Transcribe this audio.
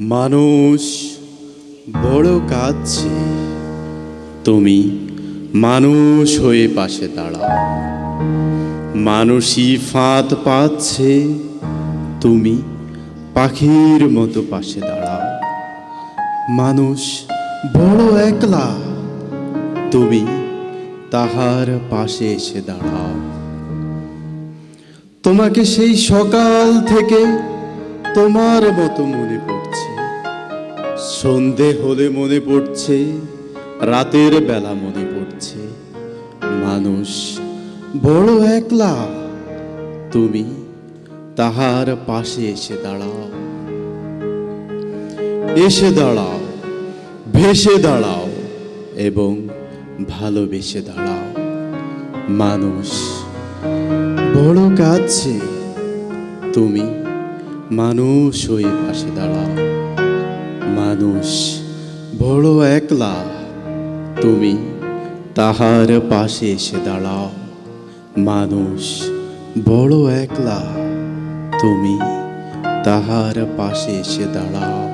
মানুষ বড় কাঁদছে। তুমি মানুষ হয়ে পাশে দাঁড়াও। মানুষই ফাঁদ পাচ্ছে। তুমি পাখির মতো পাশে দাঁড়াও। মানুষ বড় একলা। তুমি তাহার পাশে এসে দাঁড়াও। তোমাকে সেই সকাল থেকে তোমার মতো মনে পড়ছে সন্ধে হলে মনে পড়ছে, রাতের বেলা মনে পড়ছে। মানুষ বড় একলা, তুমি তাহার পাশে এসে দাঁড়াও। এসে দাঁড়াও, ভেসে দাঁড়াও এবং ভালোবেসে দাঁড়াও। মানুষ বড় কাছে, তুমি মানুষ হয়ে পাশে দাঁড়াও। মানুষ, বড় একলা। তুমি তাহার পাশে এসে দাঁড়াও। মানুষ, বড় একলা। তুমি তাহার পাশে এসে দাঁড়াও।